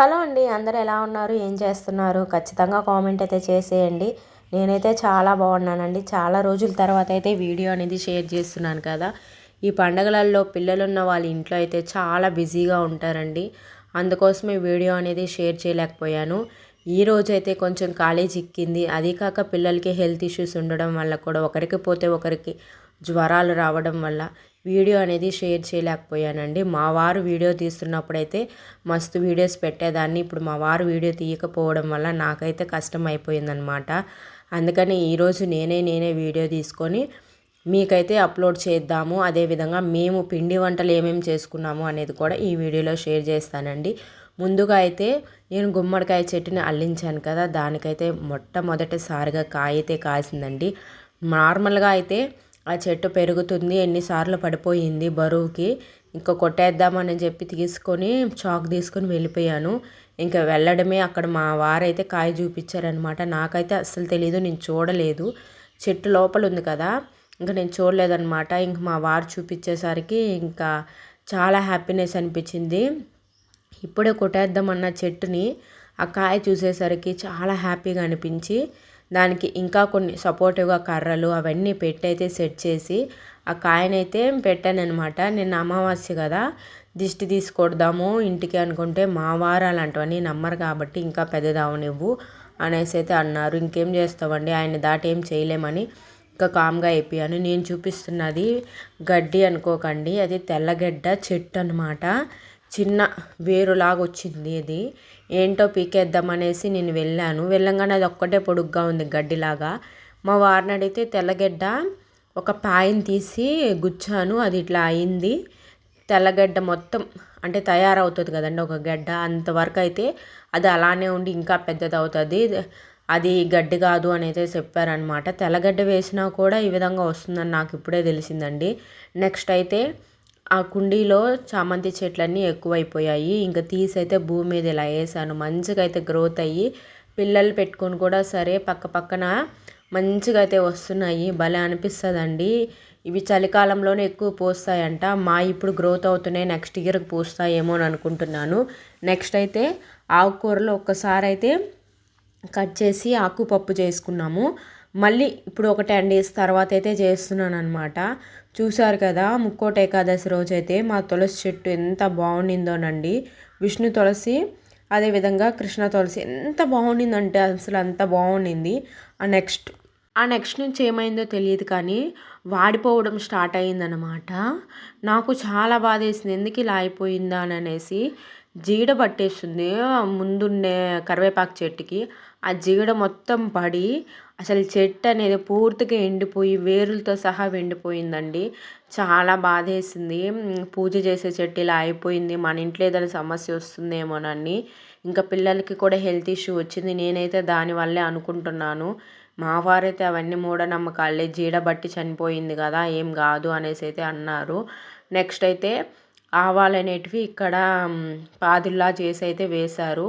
Hello అండి అందరు ఎలా ఉన్నారు? ఏం చేస్తున్నారు? ఖచ్చితంగా కామెంట్ అయితే చేసేయండి. నేనైతే చాలా బాగున్నానండి. చాలా రోజుల తర్వాత అయితే వీడియో అనేది షేర్ చేస్తున్నాను కదా. ఈ పండగలలో పిల్లలున్న వాళ్ళ ఇంట్లో అయితే చాలా బిజీగా ఉంటారండి. అందుకోసమే వీడియో అనేది షేర్ చేయలేకపోయాను. ఈ రోజు అయితే కొంచెం ఖాళీ చిక్కింది. అది కాక పిల్లలకి హెల్త్ ఇష్యూస్ ఉండడం వల్ల కూడా ఒకరికి పోతే ఒకరికి జ్వరాలు రావడం వల్ల వీడియో అనేది షేర్ చేయలేకపోయానండి. మా వారు వీడియో తీస్తున్నప్పుడైతే మస్తు వీడియోస్ పెట్టేదాన్ని. ఇప్పుడు మా వారు వీడియో తీయకపోవడం వల్ల నాకైతే కష్టం అయిపోయిందనమాట అందుకని ఈరోజు నేనే నేనే వీడియో తీసుకొని మీకైతే అప్లోడ్ చేద్దాము. అదేవిధంగా మేము పిండి వంటలు ఏమేమి చేసుకున్నాము అనేది కూడా ఈ వీడియోలో షేర్ చేస్తానండి. ముందుగా అయితే నేను గుమ్మడికాయ చెట్టుని అల్లించాను కదా దానికైతే మొట్టమొదటిసారిగా కాయ అయితే కాసిందండి. నార్మల్గా అయితే ఆ చెట్టు పెరుగుతుంది ఎన్నిసార్లు పడిపోయింది బరువుకి. ఇంకా కొట్టేద్దామని చెప్పి తీసుకొని చాక్ తీసుకొని వెళ్ళిపోయాను. ఇంకా వెళ్ళడమే అక్కడ మా వారైతే కాయ చూపించారనమాట నాకైతే అస్సలు తెలియదు నేను చూడలేదు. చెట్టు లోపల ఉంది కదా ఇంకా నేను చూడలేదనమాట ఇంక మా వారు చూపించేసరికి ఇంకా చాలా హ్యాపీనెస్ అనిపించింది. ఇప్పుడే కొట్టేద్దామన్న చెట్టుని ఆ కాయ చూసేసరికి చాలా హ్యాపీగా అనిపించి దానికి ఇంకా కొన్ని సపోర్టివ్గా కర్రలు అవన్నీ పెట్టయితే సెట్ చేసి ఆ కాయనైతే పెట్టాను అనమాట నిన్న అమావాస్య కదా దిష్టి తీసుకొడదాము ఇంటికి అనుకుంటే మా వారు అలాంటివన్నీ నమ్మరు కాబట్టి ఇంకా పెద్దదావనివ్వు అనేసి అయితే అన్నారు. ఇంకేం చేస్తామండి ఆయన దాటి ఏం చేయలేమని ఇంకా కామ్గా అయిపోయాను. నేను చూపిస్తున్నది గడ్డి అనుకోకండి అది తెల్లగడ్డ చెట్టు అనమాట చిన్న వేరులాగా వచ్చింది అది ఏంటో పీకేద్దామనేసి నేను వెళ్ళాను. వెళ్ళంగానే అది ఒక్కటే పొడుగ్గా ఉంది గడ్డిలాగా. మా వారిని అడిగితే తెల్లగడ్డ ఒక పాయని తీసి గుచ్చాను. అది ఇట్లా అయింది. తెల్లగడ్డ మొత్తం అంటే తయారవుతుంది కదండి ఒక గడ్డ. అంతవరకు అయితే అది అలానే ఉండి ఇంకా పెద్దది అవుతుంది అది గడ్డి కాదు అని అయితే చెప్పారనమాట తెల్లగడ్డ వేసినా కూడా ఈ విధంగా వస్తుందని నాకు ఇప్పుడే తెలిసిందండి. నెక్స్ట్ అయితే ఆ కుండీలో చామంతి చెట్లన్నీ ఎక్కువైపోయాయి. ఇంకా తీసైతే భూమి మీద ఇలా వేసాను మంచిగా అయితే గ్రోత్ అయ్యి పిల్లలు పెట్టుకొని కూడా సరే పక్క పక్కన మంచిగా అయితే వస్తున్నాయి. భలే అనిపిస్తుందండి. ఇవి చలికాలంలోనే ఎక్కువ పోస్తాయంట. మా ఇప్పుడు గ్రోత్ అవుతున్నాయి. నెక్స్ట్ ఇయర్కి పోస్తాయేమో అని అనుకుంటున్నాను. నెక్స్ట్ అయితే ఆకుకూరలు ఒక్కసారి అయితే కట్ చేసి ఆకుపప్పు చేసుకున్నాము. మళ్ళీ ఇప్పుడు ఒక టెన్ డేస్ తర్వాత అయితే చేస్తున్నాను అనమాట చూశారు కదా ముక్కోట ఏకాదశి రోజు అయితే మా తులసి చెట్టు ఎంత బాగుండిందోనండి. విష్ణు తులసి అదేవిధంగా కృష్ణ తులసి ఎంత బాగుండిందంటే అసలు అంత బాగుండింది. ఆ నెక్స్ట్ ఆ నెక్స్ట్ నుంచి ఏమైందో తెలియదు కానీ వాడిపోవడం స్టార్ట్ అయిందనమాట నాకు చాలా బాధ వేసింది ఎందుకు ఇలా అయిపోయిందా అని అనేసి. జీడ పట్టేస్తుంది ముందుండే కరివేపాకు చెట్టుకి. ఆ జీడ మొత్తం పడి అసలు చెట్టు అనేది పూర్తిగా ఎండిపోయి వేరులతో సహా ఎండిపోయిందండి. చాలా బాధేసింది. పూజ చేసే చెట్టు ఇలా అయిపోయింది. మన ఇంట్లో ఏదైనా సమస్య వస్తుందేమోనని. ఇంకా పిల్లలకి కూడా హెల్త్ ఇష్యూ వచ్చింది. నేనైతే దానివల్లే అనుకుంటున్నాను. మా వారైతే అవన్నీ మూఢనమ్మకాలే. జీడబట్టి చనిపోయింది కదా ఏం కాదు అనేసి అయితే అన్నారు. నెక్స్ట్ అయితే ఆవాలు అనేటివి ఇక్కడ పాదుల్లా చేసి అయితే వేశారు.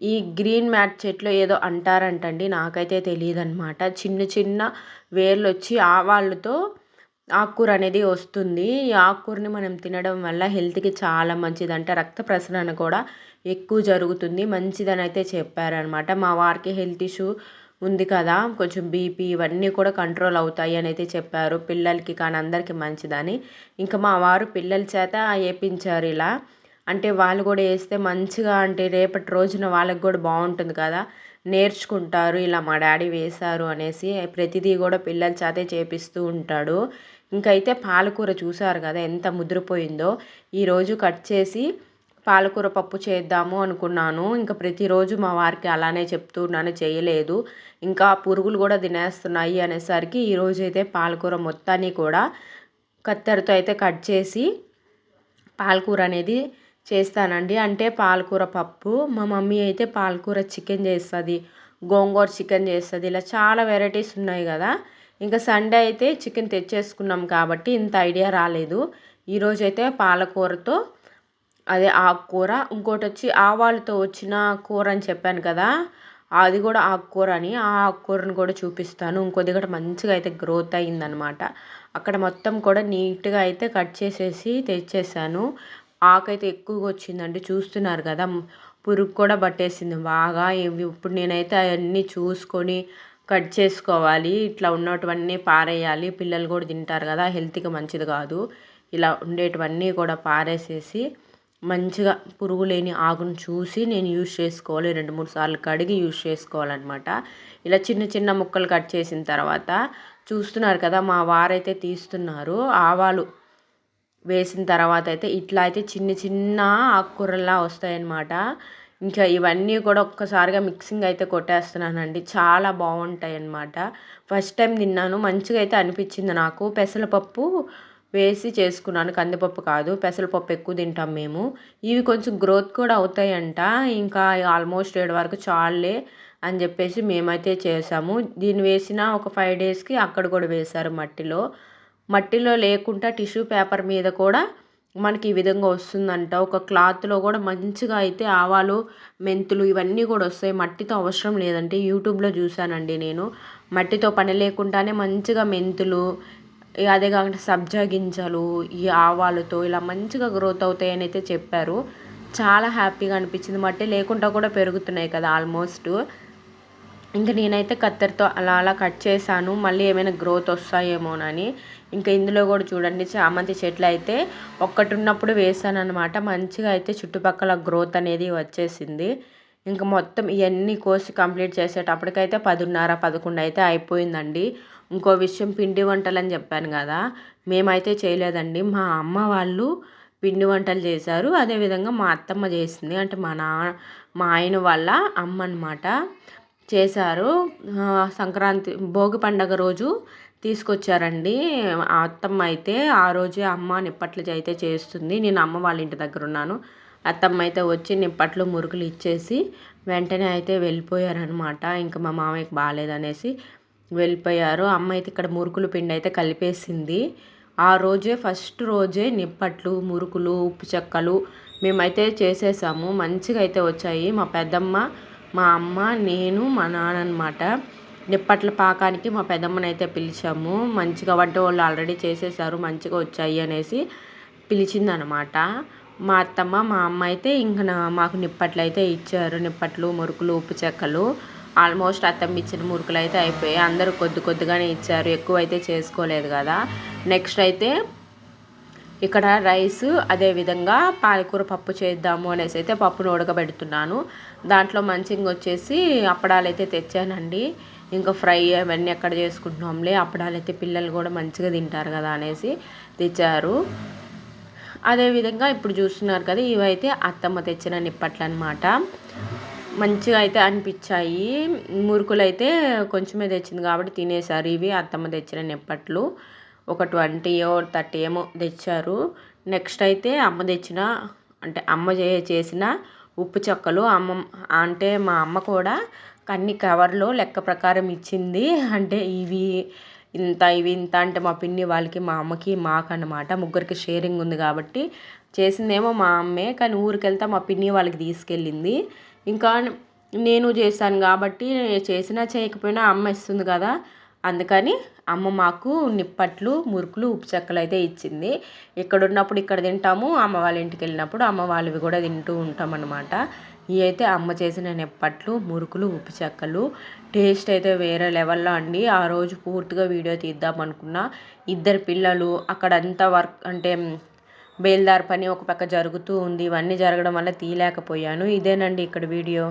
ఈ గ్రీన్ మ్యాట్ చెట్లు ఏదో అంటారంటండి నాకైతే తెలియదు అనమాట చిన్న చిన్న వేర్లు వచ్చి ఆవాళ్ళతో ఆకుకూర అనేది వస్తుంది. ఈ ఆకుకూరని మనం తినడం వల్ల హెల్త్కి చాలా మంచిది అంటే రక్త ప్రసరణ కూడా ఎక్కువ జరుగుతుంది. మంచిదని అయితే చెప్పారనమాట మా వారికి హెల్త్ ఇష్యూ ఉంది కదా కొంచెం బీపీ ఇవన్నీ కూడా కంట్రోల్ అవుతాయి అని అయితే చెప్పారు. పిల్లలకి కానీ అందరికీ మంచిదని. ఇంకా మా వారు పిల్లల చేత వేయించారు ఇలా. అంటే వాళ్ళు కూడా వేస్తే మంచిగా అంటే రేపటి రోజున వాళ్ళకి కూడా బాగుంటుంది కదా. నేర్చుకుంటారు ఇలా మా డాడీ వేశారు అనేసి ప్రతిదీ కూడా పిల్లల చేతే చేపిస్తూ ఉంటాడు. ఇంకైతే పాలకూర చూసారు కదా ఎంత ముదిరిపోయిందో. ఈరోజు కట్ చేసి పాలకూర పప్పు చేద్దాము అనుకున్నాను. ఇంకా ప్రతిరోజు మా వారికి అలానే చెప్తున్నాను చేయలేదు. ఇంకా పురుగులు కూడా తినేస్తున్నాయి అనేసరికి ఈరోజు అయితే పాలకూర మొత్తాన్ని కూడా కత్తెరతో అయితే కట్ చేసి పాలకూర అనేది చేస్తానండి. అంటే పాలకూర పప్పు మా మమ్మీ అయితే పాలకూర చికెన్ చేస్తుంది గోంగూర చికెన్ చేస్తుంది ఇలా చాలా వెరైటీస్ ఉన్నాయి కదా. ఇంకా సండే అయితే చికెన్ తెచ్చేసుకున్నాం కాబట్టి ఇంత ఐడియా రాలేదు. ఈరోజు అయితే పాలకూరతో అదే ఆకుకూర ఇంకోటి వచ్చి ఆవాలతో వచ్చిన కూర అని చెప్పాను కదా. అది కూడా ఆకుకూర అని ఆ ఆకుకూరను కూడా చూపిస్తాను. ఇంకొద్ది కూడా మంచిగా అయితే గ్రోత్ అయిందనమాట. అక్కడ మొత్తం కూడా నీట్గా అయితే కట్ చేసేసి తెచ్చేసాను. ఆకైతే ఎక్కువగా వచ్చిందండి. చూస్తున్నారు కదా పురుగు కూడా పట్టేసింది. బాగా ఇప్పుడు నేనైతే అవన్నీ చూసుకొని కట్ చేసుకోవాలి. ఇట్లా ఉన్నటువన్నీ పారేయాలి. పిల్లలు కూడా తింటారు కదా హెల్త్కి మంచిది కాదు. ఇలా ఉండేటివన్నీ కూడా పారేసేసి మంచిగా పురుగు లేని ఆకును చూసి నేను యూజ్ చేసుకోవాలి. రెండు మూడు సార్లు కడిగి యూజ్ చేసుకోవాలన్నమాట. ఇలా చిన్న చిన్న ముక్కలు కట్ చేసిన తర్వాత చూస్తున్నారు కదా మా వారైతే తీస్తున్నారు. ఆవాలు వేసిన తర్వాత అయితే ఇట్లా అయితే చిన్న చిన్న ఆకుకూరలా వస్తాయన్నమాట. ఇంకా ఇవన్నీ కూడా ఒక్కసారిగా మిక్సింగ్ అయితే కొట్టేస్తున్నానండి. చాలా బాగుంటాయి అన్నమాట ఫస్ట్ టైం తిన్నాను. మంచిగా అయితే అనిపించింది నాకు. పెసరపప్పు వేసి చేసుకున్నాను. కందిపప్పు కాదు. పెసరపప్పు ఎక్కువ తింటాం మేము. ఇవి కొంచెం గ్రోత్ కూడా అవుతాయంట. ఇంకా ఆల్మోస్ట్ ఏడు వరకు చాలే అని చెప్పేసి మేమైతే చేసాము. దీన్ని వేసిన ఒక ఫైవ్ డేస్కి అక్కడ కూడా వేశారు మట్టిలో. మట్టిలో లేకుండా టిష్యూ పేపర్ మీద కూడా మనకి ఈ విధంగా వస్తుందంట. ఒక క్లాత్లో కూడా మంచిగా అయితే ఆవాలు మెంతులు ఇవన్నీ కూడా వస్తాయి. మట్టితో అవసరం లేదంటే యూట్యూబ్లో చూశానండి నేను. మట్టితో పని లేకుండానే మంచిగా మెంతులు అదే కాకుండా సబ్జా గింజలు ఈ ఆవాలతో ఇలా మంచిగా గ్రోత్ అవుతాయని అయితే చెప్పారు. చాలా హ్యాపీగా అనిపించింది. మట్టి లేకుండా కూడా పెరుగుతున్నాయి కదా ఆల్మోస్ట్. ఇంకా నేనైతే కత్తెరతో అలా అలా కట్ చేశాను. మళ్ళీ ఏమైనా గ్రోత్ వస్తాయేమోనని. ఇంకా ఇందులో కూడా చూడండి చామంతి చెట్లు అయితే ఒక్కటి ఉన్నప్పుడు వేసాను అనమాట మంచిగా అయితే చుట్టుపక్కల గ్రోత్ అనేది వచ్చేసింది. ఇంకా మొత్తం ఇవన్నీ కోసి కంప్లీట్ చేసేటప్పటికైతే పదిన్నర పదకొండు అయితే అయిపోయిందండి. ఇంకో విషయం పిండి వంటలు అని చెప్పాను కదా మేమైతే చేయలేదండి. మా అమ్మ వాళ్ళు పిండి వంటలు చేశారు. అదేవిధంగా మా అత్తమ్మ చేసింది. అంటే మా నా మా ఆయన వాళ్ళ అమ్మ అనమాట చేశారు. సంక్రాంతి భోగి పండగ రోజు తీసుకొచ్చారండి. ఆ అత్తమ్మ అయితే ఆ రోజే అమ్మ నిప్పట్లు అయితే చేస్తుంది. నేను అమ్మ వాళ్ళ ఇంటి దగ్గర ఉన్నాను. అత్తమ్మ అయితే వచ్చి నిప్పట్లు మురుకులు ఇచ్చేసి వెంటనే అయితే వెళ్ళిపోయారనమాట ఇంకా మా మామయ్యకి బాగాలేదనేసి వెళ్ళిపోయారు. అమ్మ అయితే ఇక్కడ మురుకులు పిండి అయితే కలిపేసింది. ఆ రోజే ఫస్ట్ రోజే నిప్పట్లు మురుకులు ఉప్పు చెక్కలు మేమైతే చేసేసాము. మంచిగా అయితే వచ్చాయి. మా పెద్దమ్మ మా అమ్మ నేను మా నాన్న అనమాట నిప్పట్ల పాకానికి మా పెద్దమ్మని అయితే పిలిచాము. మంచిగా వంట వాళ్ళు ఆల్రెడీ చేసేసారు మంచిగా వచ్చాయి అనేసి పిలిచిందనమాట. మా అత్తమ్మ మా అమ్మ అయితే ఇంకా మాకు నిప్పట్లు అయితే ఇచ్చారు. నిప్పట్లు మురుకులు ఉప్పు చెక్కలు. ఆల్మోస్ట్ అత్తమ్మ ఇచ్చిన మురుకులు అయితే అయిపోయాయి. అందరూ కొద్ది కొద్దిగానే ఇచ్చారు. ఎక్కువ అయితే చేసుకోలేదు కదా. నెక్స్ట్ అయితే ఇక్కడ రైస్ అదేవిధంగా పాలకూర పప్పు చేద్దాము అనేసి అయితే పప్పును ఉడకబెడుతున్నాను. దాంట్లో మంచిగా వచ్చేసి అప్పడాలు అయితే తెచ్చానండి. ఇంకా ఫ్రై అవన్నీ ఎక్కడ చేసుకుంటున్నాంలే అప్పడాలు అయితే పిల్లలు కూడా మంచిగా తింటారు కదా అనేసి తెచ్చారు. అదేవిధంగా ఇప్పుడు చూస్తున్నారు కదా ఇవైతే అత్తమ్మ తెచ్చిన నిప్పట్లు అనమాట మంచిగా అయితే అనిపించాయి. మురుకులు అయితే కొంచెమే తెచ్చింది కాబట్టి తినేసారు ఇవి అత్తమ్మ తెచ్చిన నిప్పట్లు. ఒక ట్వంటీయో థర్టీ ఏమో తెచ్చారు. నెక్స్ట్ అయితే అమ్మ తెచ్చిన అంటే అమ్మ చేసిన ఉప్పు చెక్కలు అమ్మ అంటే మా అమ్మ కూడా కన్ని కవర్లో లెక్క ప్రకారం ఇచ్చింది. అంటే ఇవి ఇంత ఇవి ఇంత అంటే మా పిన్ని వాళ్ళకి మా అమ్మకి మాకు అనమాట ముగ్గురికి షేరింగ్ ఉంది కాబట్టి చేసిందేమో మా అమ్మే. కానీ ఊరికి వెళ్తే మా పిన్ని వాళ్ళకి తీసుకెళ్ళింది. ఇంకా నేను చేశాను కాబట్టి చేసినా చేయకపోయినా అమ్మ ఇస్తుంది కదా. అందుకని అమ్మ మాకు నిప్పట్లు మురుకులు ఉప్పు చెక్కలు అయితే ఇచ్చింది. ఇక్కడ ఉన్నప్పుడు ఇక్కడ తింటాము అమ్మ వాళ్ళ ఇంటికి వెళ్ళినప్పుడు అమ్మ వాళ్ళవి కూడా తింటూ ఉంటాం అనమాట ఇవి అయితే అమ్మ చేసిన నిప్పట్లు మురుకులు ఉప్పు చెక్కలు. టేస్ట్ అయితే వేరే లెవెల్లో అండి. ఆ రోజు పూర్తిగా వీడియో తీద్దాం అనుకున్నా. ఇద్దరు పిల్లలు అక్కడంతా వర్క్ అంటే బేల్దార్ పని ఒక పక్క జరుగుతూ ఉంది. ఇవన్నీ జరగడం వల్ల తీయలేకపోయాను. ఇదేనండి ఇక్కడ వీడియో.